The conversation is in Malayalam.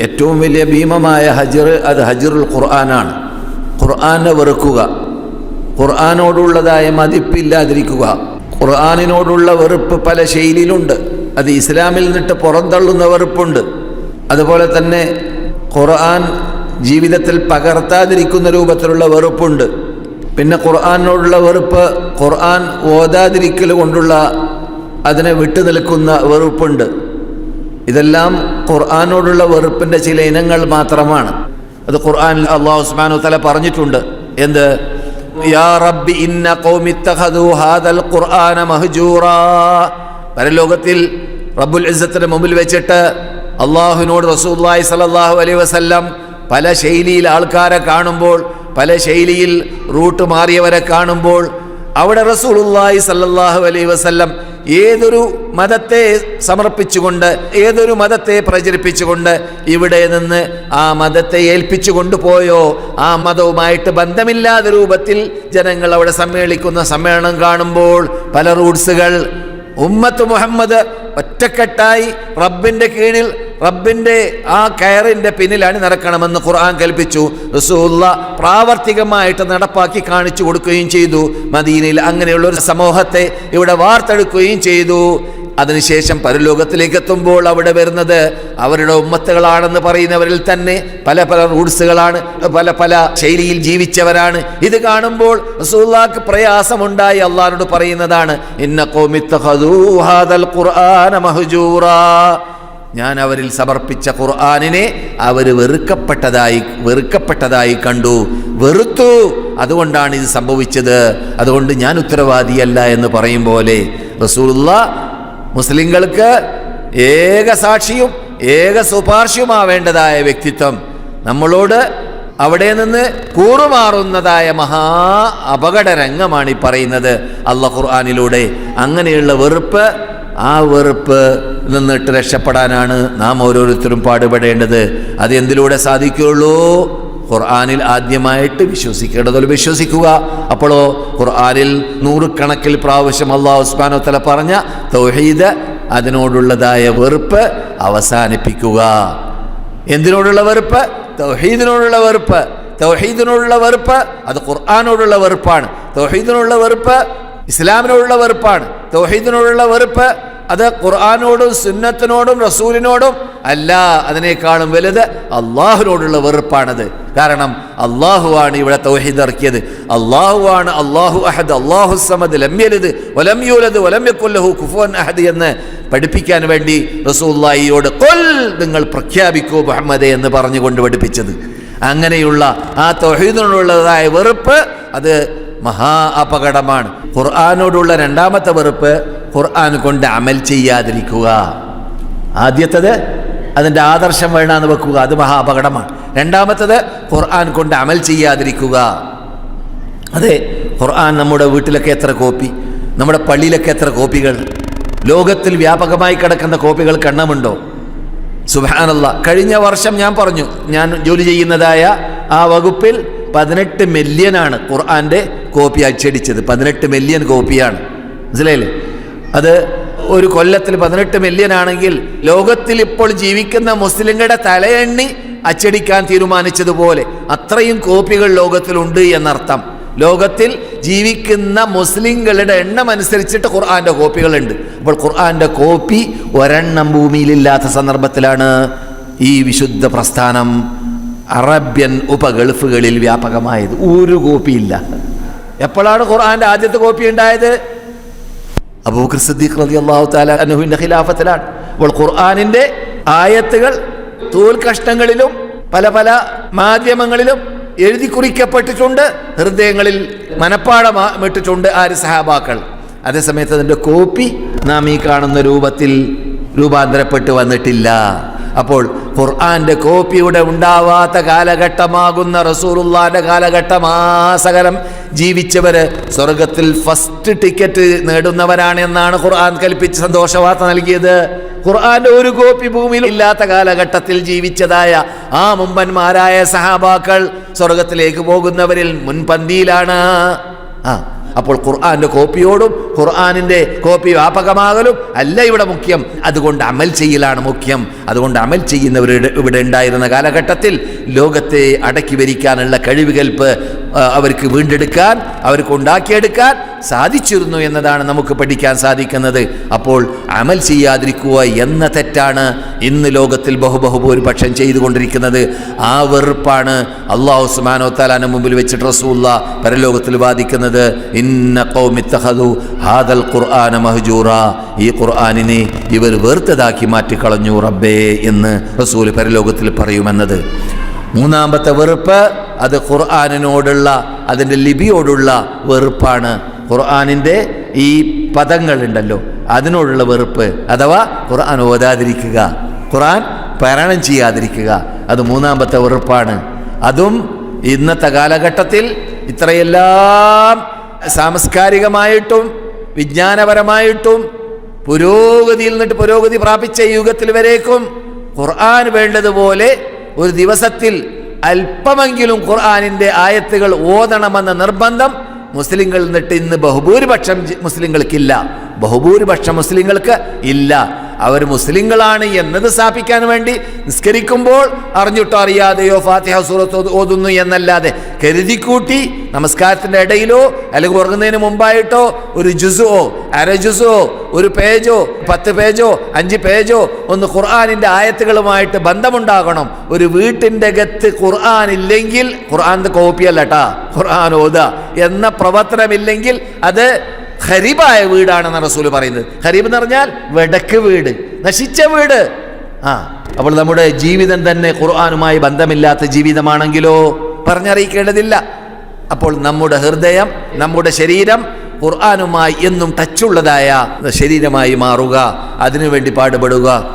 ഏറ്റവും വലിയ ഭീമമായ ഹജർ അത് ഹജറുൽ ഖുർആനാണ്. ഖുർആനെ വെറുക്കുക. ഖുർആാനോടുള്ളതായ മതിപ്പില്ലാതിരിക്കുക. ഖുർആാനിനോടുള്ള വെറുപ്പ് പല ശൈലിയിലുണ്ട്. അത് ഇസ്ലാമിൽ നിന്നിട്ട് പുറന്തള്ളുന്ന വെറുപ്പുണ്ട്. അതുപോലെ തന്നെ ഖുർആൻ ജീവിതത്തിൽ പകർത്താതിരിക്കുന്ന രൂപത്തിലുള്ള വെറുപ്പുണ്ട്. പിന്നെ ഖുർആാനോടുള്ള വെറുപ്പ് ഖുർആൻ ഓതാതിരിക്കൽ കൊണ്ടുള്ള അതിനെ വിട്ടു നിൽക്കുന്ന വെറുപ്പുണ്ട്. ഇതെല്ലാം ഖുർആാനോടുള്ള വെറുപ്പിന്റെ ചില ഇനങ്ങൾ മാത്രമാണ്. അത് ഖുർആൻ അള്ളാഹു ഉസ്മാനു തല പറഞ്ഞിട്ടുണ്ട്. എന്ത്? യാ റബ്ബി ഇന്ന ഹാദൽ ഖുർആന പരലോകത്തിൽ റബ്ബുൽ ഇസ്സത്തിന് മുമ്പിൽ വെച്ചിട്ട് അള്ളാഹുവിനോട് റസൂല്ലായി സലാഹു അലൈ വസല്ലം പല ശൈലിയിൽ ആൾക്കാരെ കാണുമ്പോൾ പല ശൈലിയിൽ റൂട്ട് മാറിയവരെ കാണുമ്പോൾ അവിടെ റസൂലുള്ളാഹി സല്ലല്ലാഹു അലൈ വസല്ലം ഏതൊരു മതത്തെ സമർപ്പിച്ചുകൊണ്ട് ഏതൊരു മതത്തെ പ്രചരിപ്പിച്ചുകൊണ്ട് ഇവിടെ നിന്ന് ആ മതത്തെ ഏൽപ്പിച്ചു കൊണ്ടുപോയോ ആ മതവുമായിട്ട് ബന്ധമില്ലാത്ത രൂപത്തിൽ ജനങ്ങൾ അവിടെ സമ്മേളിക്കുന്ന സമ്മേളനം കാണുമ്പോൾ പല റൂട്ട്സുകൾ. ഉമ്മത്ത് മുഹമ്മദ് ഒറ്റക്കെട്ടായി റബ്ബിന്റെ കീഴിൽ റബ്ബിന്റെ ആ കയറിന്റെ പിന്നിലാണ് നടക്കണമെന്ന് ഖുർആൻ കൽപ്പിച്ചു. റസൂല്ല പ്രാവർത്തികമായിട്ട് നടപ്പാക്കി കാണിച്ചു കൊടുക്കുകയും ചെയ്തു. മദീനയിൽ അങ്ങനെയുള്ള ഒരു സമൂഹത്തെ ഇവിടെ വാർത്തെടുക്കുകയും ചെയ്തു. അതിനുശേഷം പരലോകത്തിലേക്ക് എത്തുമ്പോൾ അവിടെ വരുന്നത് അവരുടെ ഉമ്മത്തുകളാണെന്ന് പറയുന്നവരിൽ തന്നെ പല പല റൂട്ട്സുകളാണ് പല പല ശൈലിയിൽ ജീവിച്ചവരാണ്. ഇത് കാണുമ്പോൾ റസൂല്ലാക്ക് പ്രയാസമുണ്ടായി. അള്ളാഹിനോട് പറയുന്നതാണ് ഇന്ന ഹാദൽ ഖുർആന മഹ്ജൂറാ. ഞാൻ അവരിൽ സമർപ്പിച്ച ഖുർആാനിനെ അവർ വെറുക്കപ്പെട്ടതായി വെറുക്കപ്പെട്ടതായി കണ്ടു. വെറുത്തു. അതുകൊണ്ടാണ് ഇത് സംഭവിച്ചത്. അതുകൊണ്ട് ഞാൻ ഉത്തരവാദിയല്ല എന്ന് പറയും പോലെ. റസൂലുള്ള മുസ്ലിങ്ങൾക്ക് ഏക സാക്ഷിയും ഏക ശുപാർശയുമാവേണ്ടതായ വ്യക്തിത്വം. നമ്മളോട് അവിടെ നിന്ന് കൂറുമാറുന്നതായ മഹാ അപകട രംഗമാണ് ഈ പറയുന്നത് അള്ള ഖുർആാനിലൂടെ. അങ്ങനെയുള്ള വെറുപ്പ് ആ വെറുപ്പ് നിന്നിട്ട് രക്ഷപ്പെടാനാണ് നാം ഓരോരുത്തരും പാടുപെടേണ്ടത്. അത് എന്തിലൂടെ സാധിക്കുകയുള്ളൂ? ഖുർആാനിൽ ആദ്യമായിട്ട് വിശ്വസിക്കേണ്ടതുപോലെ വിശ്വസിക്കുക. അപ്പോഴോ ഖുർആാനിൽ നൂറുകണക്കിൽ പ്രാവശ്യം അള്ളാഹു ഉസ്മാനോ തല പറഞ്ഞ തൗഹീദ് അതിനോടുള്ളതായ വെറുപ്പ് അവസാനിപ്പിക്കുക. എന്തിനോടുള്ള വെറുപ്പ്? തൗഹീദിനോടുള്ള വെറുപ്പ്. തൗഹീദിനോടുള്ള വെറുപ്പ് അത് ഖുർആാനോടുള്ള വെറുപ്പാണ്. തൗഹീദിനോടുള്ള വെറുപ്പ് ഇസ്ലാമിനോടുള്ള വെറുപ്പാണ്. തൗഹീദിനോടുള്ള വെറുപ്പ് അത് ഖുർആാനോടും സുന്നത്തിനോടും റസൂലിനോടും അല്ല അതിനേക്കാളും വലുത് അള്ളാഹുവിനോടുള്ള വെറുപ്പാണത്. കാരണം അള്ളാഹുവാണ് ഇവിടെ തൗഹീദ് ഇറക്കിയത്. അള്ളാഹുവാണ് അള്ളാഹു അഹദ് അള്ളാഹു സമദ് ലമ്യലത് വലം യൂലത് വലം യക്കുല്ലഹു കുഫുവൻ അഹദ് എന്ന് പഠിപ്പിക്കാൻ വേണ്ടി റസൂല്ലായിയോട് കൊൽ നിങ്ങൾ പ്രഖ്യാപിക്കൂ മുഹമ്മദെ എന്ന് പറഞ്ഞുകൊണ്ട് പഠിപ്പിച്ചത്. അങ്ങനെയുള്ള ആ തൊഹീദിനോടുള്ളതായ വെറുപ്പ് അത് മഹാ അപകടമാണ്. ഖുർആാനോടുള്ള രണ്ടാമത്തെ വെറുപ്പ് ഖുർആൻ കൊണ്ട് അമൽ ചെയ്യാതിരിക്കുക. ആദ്യത്തത് അതിന്റെ ആദർശം വേണമെന്ന് വെക്കുക അത് മഹാപകടമാണ്. രണ്ടാമത്തത് ഖുർആൻ കൊണ്ട് അമൽ ചെയ്യാതിരിക്കുക. അതെ ഖുർആൻ നമ്മുടെ വീട്ടിലൊക്കെ എത്ര കോപ്പി നമ്മുടെ പള്ളിയിലൊക്കെ എത്ര കോപ്പികൾ ലോകത്തിൽ വ്യാപകമായി കിടക്കുന്ന കോപ്പികൾ കണ്ണമുണ്ടോ? സുബാനല്ല കഴിഞ്ഞ വർഷം ഞാൻ പറഞ്ഞു ഞാൻ ജോലി ചെയ്യുന്നതായ ആ വകുപ്പിൽ പതിനെട്ട് മില്യനാണ് ഖുർആന്റെ കോപ്പി അച്ചടിച്ചത്. പതിനെട്ട് മില്യൺ കോപ്പിയാണ്. മനസ്സിലായില്ലേ? അത് ഒരു കൊല്ലത്തിൽ പതിനെട്ട് മില്യൺ ആണെങ്കിൽ ലോകത്തിൽ ഇപ്പോൾ ജീവിക്കുന്ന മുസ്ലിങ്ങളുടെ തലയെണ്ണി അച്ചടിക്കാൻ തീരുമാനിച്ചതുപോലെ അത്രയും കോപ്പികൾ ലോകത്തിലുണ്ട് എന്നർത്ഥം. ലോകത്തിൽ ജീവിക്കുന്ന മുസ്ലിങ്ങളുടെ എണ്ണം അനുസരിച്ചിട്ട് ഖുർആന്റെ കോപ്പികളുണ്ട്. അപ്പോൾ ഖുർആന്റെ കോപ്പി ഒരെണ്ണം ഭൂമിയിലില്ലാത്ത സന്ദർഭത്തിലാണ് ഈ വിശുദ്ധ പ്രസ്ഥാനം അറബ്യൻ ഉപഗൾഫുകളിൽ വ്യാപകമായത്. ഒരു കോപ്പിയില്ല. എപ്പോഴാണ് ഖുർആന്റെ ആദ്യത്തെ കോപ്പി ഉണ്ടായത്? അബൂബക്കർ സിദ്ദീഖ് റളിയല്ലാഹു തആല അൻഹുവിന്റെ ഖിലാഫത്തിലാണ്. അപ്പോൾ ഖുർആനിന്റെ ആയത്തുകൾ തോൽ കഷ്ടങ്ങളിലും പല പല മാധ്യമങ്ങളിലും എഴുതി കുറിക്കപ്പെട്ടിട്ടുണ്ട്. ഹൃദയങ്ങളിൽ മനപ്പാടമിട്ടിട്ടുണ്ട് ആര് സഹാബാക്കൾ. അതേസമയത്ത് അതിന്റെ കോപ്പി നാം ഈ കാണുന്ന രൂപത്തിൽ രൂപാന്തരപ്പെട്ട് വന്നിട്ടില്ല. അപ്പോൾ ഖുർആന്റെ കോപ്പിയുടെ ഉണ്ടാവാത്ത കാലഘട്ടമാകുന്ന റസൂറുല്ലാന്റെ കാലഘട്ടം ആസകലം സകലം ജീവിച്ചവര് സ്വർഗത്തിൽ ഫസ്റ്റ് ടിക്കറ്റ് നേടുന്നവരാണ് എന്നാണ് ഖുർആൻ കൽപ്പിച്ച് സന്തോഷവാർത്ത നൽകിയത്. ഖുർആന്റെ ഒരു കോപ്പി ഭൂമിയിൽ ഇല്ലാത്ത കാലഘട്ടത്തിൽ ജീവിച്ചതായ ആ മുമ്പന്മാരായ സഹാബാക്കൾ സ്വർഗത്തിലേക്ക് പോകുന്നവരിൽ മുൻപന്തിയിലാണ്. ആ അപ്പോൾ ഖുർആന്റെ കോപ്പിയോടും ഖുർആനിന്റെ കോപ്പി വ്യാപകമാകലും അല്ല ഇവിടെ മുഖ്യം. അതുകൊണ്ട് അമൽ ചെയ്യലാണ് മുഖ്യം. അതുകൊണ്ട് അമൽ ചെയ്യുന്നവരുടെ ഇവിടെ ഉണ്ടായിരുന്ന കാലഘട്ടത്തിൽ ലോകത്തെ അടക്കി ഭരിക്കാനുള്ള കഴിവുകൽപ്പ് അവർക്ക് വീണ്ടെടുക്കാൻ അവർക്ക് ഉണ്ടാക്കിയെടുക്കാൻ സാധിച്ചിരുന്നു എന്നതാണ് നമുക്ക് പഠിക്കാൻ സാധിക്കുന്നത്. അപ്പോൾ അമൽ ചെയ്യാതിരിക്കുക എന്ന തെറ്റാണ് ഇന്ന് ലോകത്തിൽ ബഹുബഹുഭൂരിപക്ഷം ചെയ്തുകൊണ്ടിരിക്കുന്നത്. ആ വെറുപ്പാണ് അള്ളാഹു സുബാനോ താലാന് മുമ്പിൽ വെച്ചിട്ട് റസൂല്ല പരലോകത്തിൽ വാദിക്കുന്നത്. ഇന്ന ഖൗമിത്തഹദു ഹാദൽ ഖുർആന മഹജൂറ. ഈ ഖുർആാനിനെ ഇവർ വെറുത്തതാക്കി മാറ്റിക്കളഞ്ഞു റബ്ബേ എന്ന് റസൂൽ പരലോകത്തിൽ പറയുമെന്നത്. മൂന്നാമത്തെ വെറുപ്പ് അത് ഖുർആാനിനോടുള്ള അതിന്റെ ലിപിയോടുള്ള വെറുപ്പാണ്. ഖുർആാനിന്റെ ഈ പദങ്ങളുണ്ടല്ലോ അതിനോടുള്ള വെറുപ്പ്. അഥവാ ഖുർആൻ ഓതാതിരിക്കുക ഖുർആൻ പാരായണം ചെയ്യാതിരിക്കുക അത് മൂന്നാമത്തെ വെറുപ്പാണ്. അതും ഇന്നത്തെ കാലഘട്ടത്തിൽ ഇത്രയെല്ലാം സാംസ്കാരികമായിട്ടും വിജ്ഞാനപരമായിട്ടും പുരോഗതിയിൽ നിന്നിട്ട് പുരോഗതി പ്രാപിച്ച യുഗത്തിൽ വരേക്കും ഖുർആൻ വേണ്ടതുപോലെ ഒരു ദിവസത്തിൽ അല്പമെങ്കിലും ഖുർആാനിന്റെ ആയത്തുകൾ ഓതണമെന്ന നിർബന്ധം മുസ്ലിങ്ങളിൽ നിന്നിട്ട് ഇന്ന് ബഹുഭൂരിപക്ഷം മുസ്ലിങ്ങൾക്കില്ല. ബഹുഭൂരിപക്ഷം മുസ്ലിങ്ങൾക്ക് ഇല്ല. അവർ മുസ്ലിങ്ങളാണ് എന്നത് സ്ഥാപിക്കാൻ വേണ്ടി നിസ്കരിക്കുമ്പോൾ അറിഞ്ഞിട്ടോ അറിയാതെയോ ഫാത്തിഹ സൂറത്ത് ഓതു- ഓതുന്നു എന്നല്ലാതെ കരുതിക്കൂട്ടി നമസ്കാരത്തിന്റെ ഇടയിലോ അല്ലെങ്കിൽ ഉറങ്ങുന്നതിന് മുമ്പായിട്ടോ ഒരു ജുസുവോ അര ജുസുവോ ഒരു പേജോ പത്ത് പേജോ അഞ്ച് പേജോ ഒന്ന് ഖുർആാനിന്റെ ആയത്തുകളുമായിട്ട് ബന്ധമുണ്ടാകണം. ഒരു വീട്ടിന്റെ അകത്ത് ഖുർആൻ ഇല്ലെങ്കിൽ ഖുർആാന്റെ കോപ്പിയല്ല കേട്ടാ ഖുർആൻ ഓത. എന്ന പ്രവർത്തനമില്ലെങ്കിൽ അത് ഖരീബായ വീടാണെന്ന് റസൂൽ പറയുന്നത്. ഖരീബ് എന്ന് പറഞ്ഞാൽ വെടക്ക് വീട്. നശിച്ച വീട്. ആ അപ്പോൾ നമ്മുടെ ജീവിതം തന്നെ ഖുർആാനുമായി ബന്ധമില്ലാത്ത ജീവിതമാണെങ്കിലോ പറഞ്ഞറിയിക്കേണ്ടതില്ല. അപ്പോൾ നമ്മുടെ ഹൃദയം നമ്മുടെ ശരീരം ഖുർആാനുമായി എന്നും ടച്ചുള്ളതായ ശരീരമായി മാറുക അതിനുവേണ്ടി പാടുപെടുക.